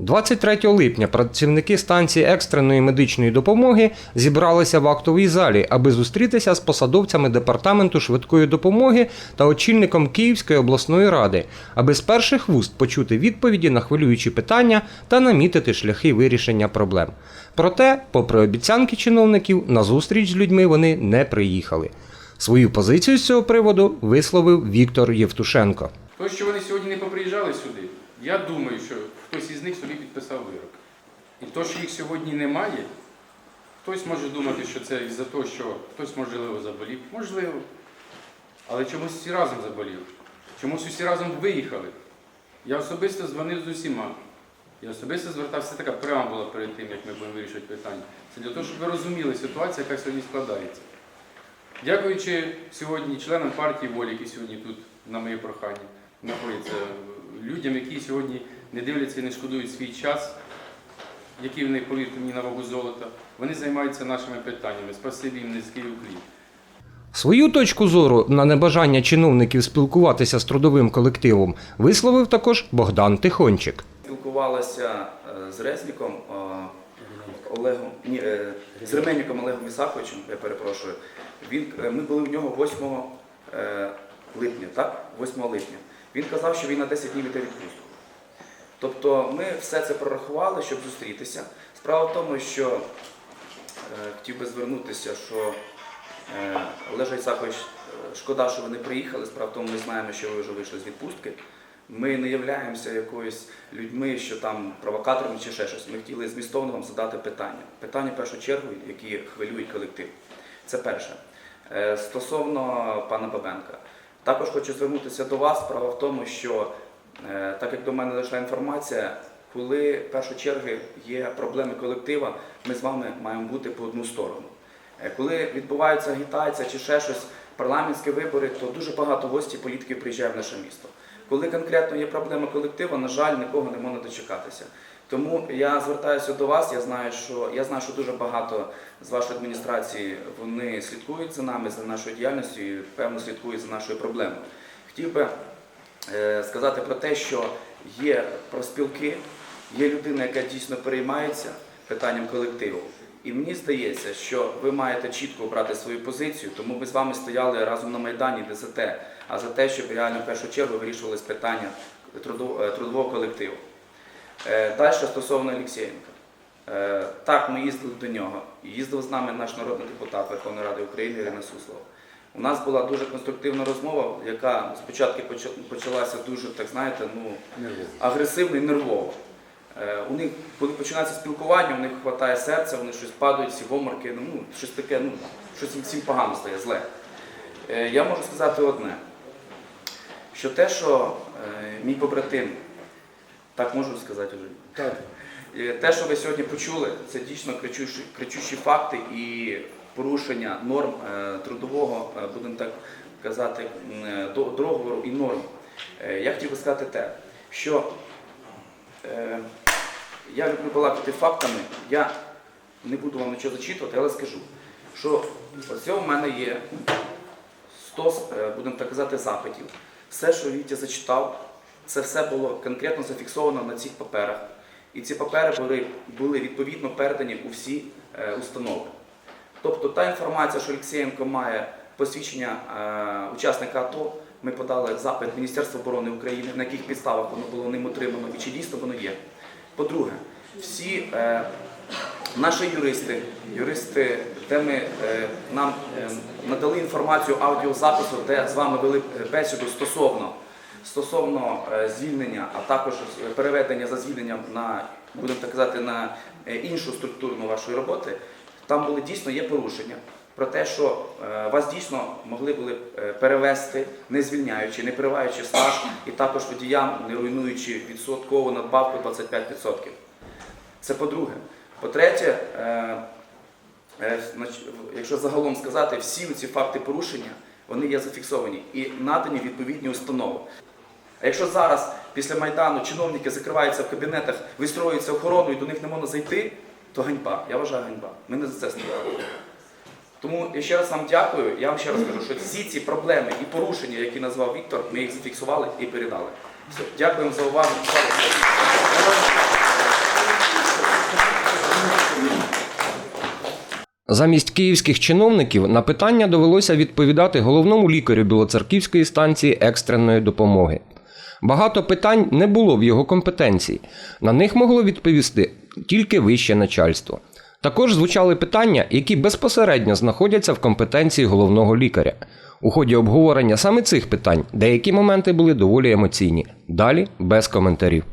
23 липня працівники станції екстреної медичної допомоги зібралися в актовій залі, аби зустрітися з посадовцями департаменту швидкої допомоги та очільником Київської обласної ради, аби з перших вуст почути відповіді на хвилюючі питання та намітити шляхи вирішення проблем. Проте, попри обіцянки чиновників, на зустріч з людьми вони не приїхали. Свою позицію з цього приводу висловив Віктор Євтушенко. То, що вони сьогодні не поприїжджали сюди, я думаю, що хтось із них собі підписав вирок. І то, що їх сьогодні немає, хтось може думати, що це із-за того, що хтось можливо заболів. Можливо. Але чомусь всі разом заболіли. Чомусь усі разом виїхали. Я особисто дзвонив з усіма. Я особисто звертався, така преамбула перед тим, як ми будемо вирішувати питання. Це для того, щоб ви розуміли ситуацію, яка сьогодні складається. Дякуючи сьогодні членам партії волі, які сьогодні тут на моє прохання знаходяться, людям, які сьогодні не дивляться і не шкодують свій час, який вони повірте мені на вагу золота, вони займаються нашими питаннями. Спасибі їм низький уклін. Свою точку зору на небажання чиновників спілкуватися з трудовим колективом висловив також Богдан Тихончик. Спілкувалася е, з Резніком е, Олегом, ні, е, з Ременником Олегом Ісаковичем, я перепрошую. Він, ми були в нього 8 е, липня, так? 8 липня. Він казав, що він на 10 днів іде відпустку. Тобто ми все це прорахували, щоб зустрітися. Справа в тому, що е, хотів би звернутися, що е, Олеже Ісакович, е, шкода, що ви не приїхали. Справа в тому, ми знаємо, що ви вже вийшли з відпустки. Ми не являємося якоюсь людьми, що там провокаторами чи ще щось. Ми хотіли змістовно вам задати питання. Питання в першу чергу, які хвилюють колектив. Це перше. Е, Стосовно пана Бабенка, також хочу звернутися до вас. Справа в тому, що е, так як до мене дійшла інформація, коли в першу чергу є проблеми колектива, ми з вами маємо бути по одну сторону. Е, Коли відбувається агітація чи ще щось, парламентські вибори, то дуже багато гостей політиків приїжджає в наше місто. Коли конкретно є проблема колективу, на жаль, нікого не можна дочекатися. Тому я звертаюся до вас. Я знаю, що я знаю, що дуже багато з вашої адміністрації вони слідкують за нами, за нашою діяльністю і певно слідкують за нашою проблемою. Хотів би е, сказати про те, що є профспілки, є людина, яка дійсно переймається питанням колективу. І мені здається, що ви маєте чітко обрати свою позицію, тому ми з вами стояли разом на Майдані не за те, а за те, щоб реально в першу чергу вирішувалися питання е, трудового колективу. Е, Далі стосовно Олексєєнка. Е, Так, ми їздили до нього. Їздив з нами наш народний депутат Верховної Ради України Ірина Суслова. У нас була дуже конструктивна розмова, яка спочатку почалася дуже, так знаєте, ну, агресивно і нервово. Е, У них, коли починається спілкування, у них вистачає серця, вони щось падають, всі в оморки, ну, щось таке, ну, щось їм всім погано стає, зле. Я можу сказати одне, що те, що мій побратим, так можу сказати вже, Так. Е, Те, що ви сьогодні почули, це дійсно кричущі, кричущі факти і порушення норм е, трудового, е, будемо так казати, договору і норм. Я хотів би сказати те, що я люблю балакати фактами, я не буду вам нічого зачитувати, але скажу, що ось у мене є 100, е, будемо так казати, запитів. Все, що Вітя зачитав, це все було конкретно зафіксовано на цих паперах. І ці папери були, були відповідно передані у всі е, установи. Тобто та інформація, що Олексієнко має посвідчення е, учасника АТО, ми подали запит Міністерства оборони України, на яких підставах воно було ним отримано і чи дійсно воно є. По-друге, всі е, наші юристи, юристи, де ми е, нам е, надали інформацію аудіозапису, де з вами вели бесіду стосовно стосовно е, звільнення, а також е, переведення за звільненням на, будемо так казати, на е, іншу структурну вашої роботи, там були дійсно є порушення. Про те, що вас дійсно могли були перевести, не звільняючи, не приваючи стаж, і також водіям, не руйнуючи відсоткову надбавку 25%. Це по-друге. По-третє, якщо загалом сказати, всі ці факти порушення вони є зафіксовані і надані відповідні установи. А якщо зараз, після Майдану, чиновники закриваються в кабінетах, вистроюються охороною, і до них не можна зайти, то ганьба. Я вважаю ганьба. Ми не за це стояли. Тому я ще раз вам дякую. Я вам ще раз кажу, що всі ці проблеми і порушення, які назвав Віктор, ми їх зафіксували і передали. Все. Дякуємо за увагу. Замість київських чиновників на питання довелося відповідати головному лікарю Білоцерківської станції екстреної допомоги. Багато питань не було в його компетенції. На них могло відповісти тільки вище начальство. Також звучали питання, які безпосередньо знаходяться в компетенції головного лікаря. У ході обговорення саме цих питань деякі моменти були доволі емоційні. Далі без коментарів.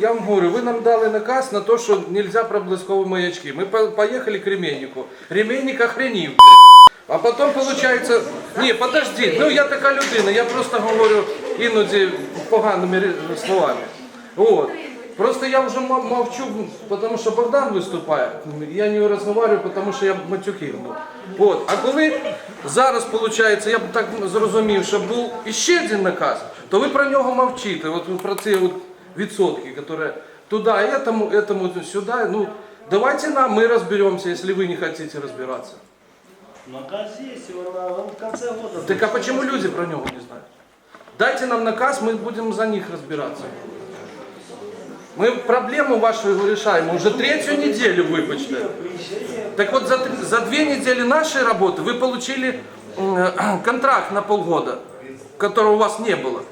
Я вам говорю, вы нам дали наказ на то, что нельзя проблесковые маячки. Мы по- поехали к ременнику. Ременник охренів. блядь. А потом получается... Не, подожди, ну я така людина, я просто говорю іноді поганими ре- словами. Вот. Просто я вже м- мовчу, потому що Богдан виступає. Я не розмовляю, потому що я матюки гну. Вот. А коли зараз, виходить, я б так зрозумів, що був іще один наказ, то ви про нього мовчите. От ви про ці от відсотки, которые туда, этому, этому, сюда. Ну, давайте нам, мы разберемся, если вы не хотите разбираться. Наказ есть, его на, он в конце года. Так а почему люди про него не знают? Дайте нам наказ, мы будем за них разбираться. Мы проблему вашу решаем уже третью неделю выбачте. Так вот, за, за две недели нашей работы вы получили контракт на полгода, которого у вас не было.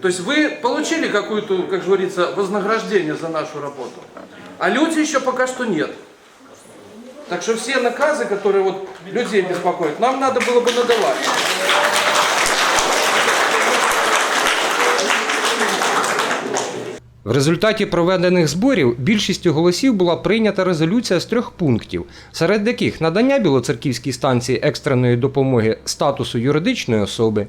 То есть вы получили какую-то, как говорится, вознаграждение за нашу работу. А люди еще пока что нет. Так что все наказы, которые вот людей беспокоят, нам надо было бы надавать. В результаті проведених зборів більшістю голосів була прийнята резолюція з трьох пунктів, серед яких надання Білоцерківській станції екстреної допомоги статусу юридичної особи,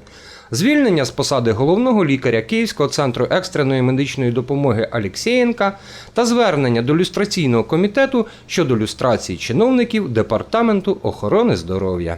звільнення з посади головного лікаря Київського центру екстреної медичної допомоги Алєксєєнка та звернення до люстраційного комітету щодо люстрації чиновників Департаменту охорони здоров'я.